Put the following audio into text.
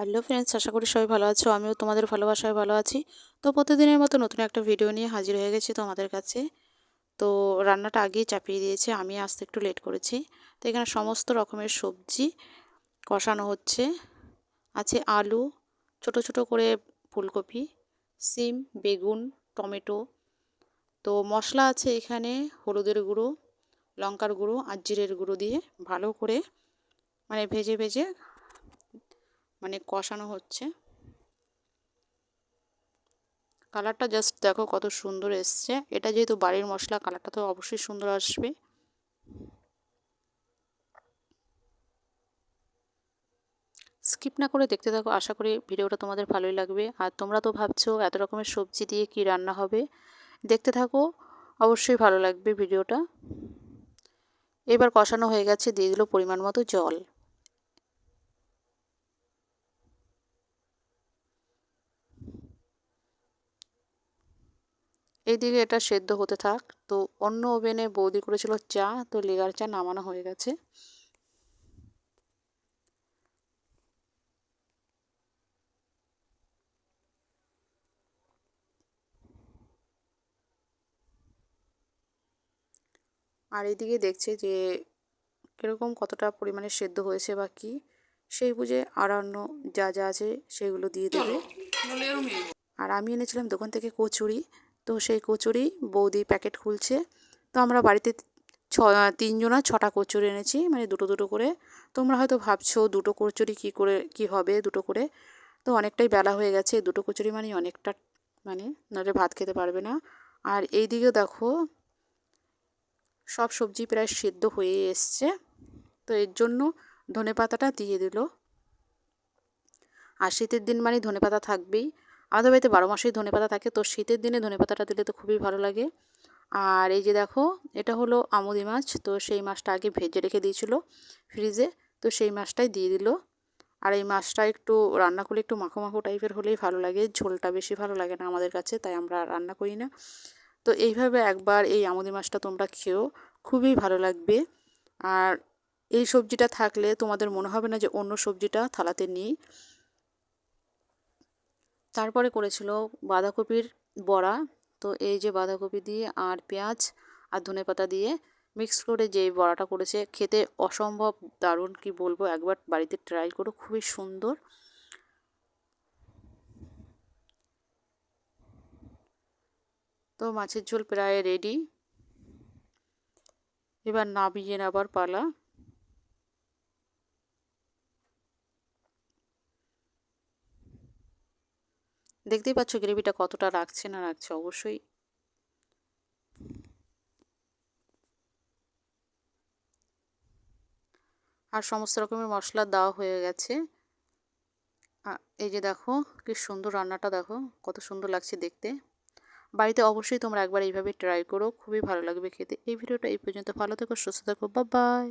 Hello friends আশা করি সবাই ভালো আছো। আমিও তোমাদের ভালোবাসায় ভালো আছি। তো প্রতিদিনের মতো নতুন একটা ভিডিও নিয়ে হাজির হয়ে গেছি তোমাদের কাছে। তো রান্নাটা আগেই চাপিয়ে দিয়েছে, আমি আসতে একটু লেট করেছি। তো এখানে সমস্ত রকমের সবজি কষানো হচ্ছে। আছে আলু, ছোট ছোট করে ফুলকপি, সিম, বেগুন, টমেটো। তো মশলা আছে এখানে হলুদের গুঁড়ো, লঙ্কার গুঁড়ো আর জিরের গুঁড়ো দিয়ে ভালো করে মানে ভেজে ভেজে মানে কষানো হচ্ছে। কালারটা জাস্ট দেখো কত সুন্দর এসছে। এটা যেহেতু বাড়ির মশলা, কালারটা তো অবশ্যই সুন্দর আসবে। স্কিপ না করে দেখতে থাকো, আশা করি ভিডিওটা তোমাদের ভালোই লাগবে। আর তোমরা তো ভাবছ এত রকমের সবজি দিয়ে কি রান্না হবে। দেখতে থাকো, অবশ্যই ভালো লাগবে ভিডিওটা। এবার কষানো হয়ে গেছে, দিয়ে দিল পরিমাণ মতো জল। এইদিকে এটা সেদ্ধ হতে থাক। তো অন্য ওভেনে বৌদি করেছিল চা তো লেগার চা নামানো হয়ে গেছে। আর এইদিকে দেখছে যে কীরকম কতটা পরিমাণে সেদ্ধ হয়েছে বা কী সেই বুঝে আর অন্য যা যা আছে সেগুলো দিয়ে দেবে। আর আমি এনেছিলাম দোকান থেকে কচুরি। তো সেই কচুরি বৌদি প্যাকেট খুলছে। তো আমরা বাড়িতে ছ, তিনজনা ছটা কচুরি এনেছি মানে দুটো দুটো করে। তোমরা হয়তো ভাবছ, দুটো কচুরি কী করে, কি হবে দুটো করে? তো অনেকটাই বেলা হয়ে গেছে, দুটো কচুরি মানে অনেকটা মানে নাহলে ভাত খেতে পারবে না। আর এই দিকে দেখো, সব সবজি প্রায় সেদ্ধ হয়ে এসছে। তো এর জন্য ধনে পাতাটা দিয়ে দিল। আর শীতের দিন মানে ধনে পাতা থাকবেই। আমাদের বাড়িতে বারো মাসেই ধনে পাতা থাকে, তো শীতের দিনে ধনে পাতাটা দিলে তো খুবই ভালো লাগে। আর এই যে দেখো, এটা হলো আমুদি মাছ, তো সেই মাছটা আগে ভেজে রেখে দিয়েছিল ফ্রিজে, তো সেই মাছটাই দিয়ে দিল। আর এই মাছটা একটু রান্না করলে একটু মাখো মাখো টাইপের হলেই ভালো লাগে, ঝোলটা বেশি ভালো লাগে না আমাদের কাছে, তাই আমরা রান্না করি না। তো এইভাবে একবার এই আমুদি মাছটা তোমরা খেও খুবই ভালো লাগবে। আর এই সবজিটা থাকলে তোমাদের মনে হবে না যে অন্য সবজিটা থালাতে নিই। তারপরে করেছিল বাঁধাকপির বড়া। তো এই যে বাঁধাকপি দিয়ে আর পেঁয়াজ আর ধনে পাতা দিয়ে মিক্স করে যে বড়াটা করেছে, খেতে অসম্ভব দারুণ কি বলব, একবার বাড়িতে ট্রাই করো, খুবই সুন্দর। তো মাছের ঝোল প্রায় রেডি এবার নাবিয়ে নেবার পালা। দেখতেই পাচ্ছ গ্রেভিটা কতটা রাখছে না রাখছে, অবশ্যই। আর সমস্ত রকমের মশলা দেওয়া হয়ে গেছে। এই যে দেখো, কি সুন্দর রান্নাটা দেখো, কত সুন্দর লাগছে দেখতে। বাড়িতে অবশ্যই তোমরা একবার এইভাবে ট্রাই করো, খুবই ভালো লাগবে খেতে। এই ভিডিওটা এই পর্যন্ত, ভালো থেকো, সুস্থ থাকো বা বাই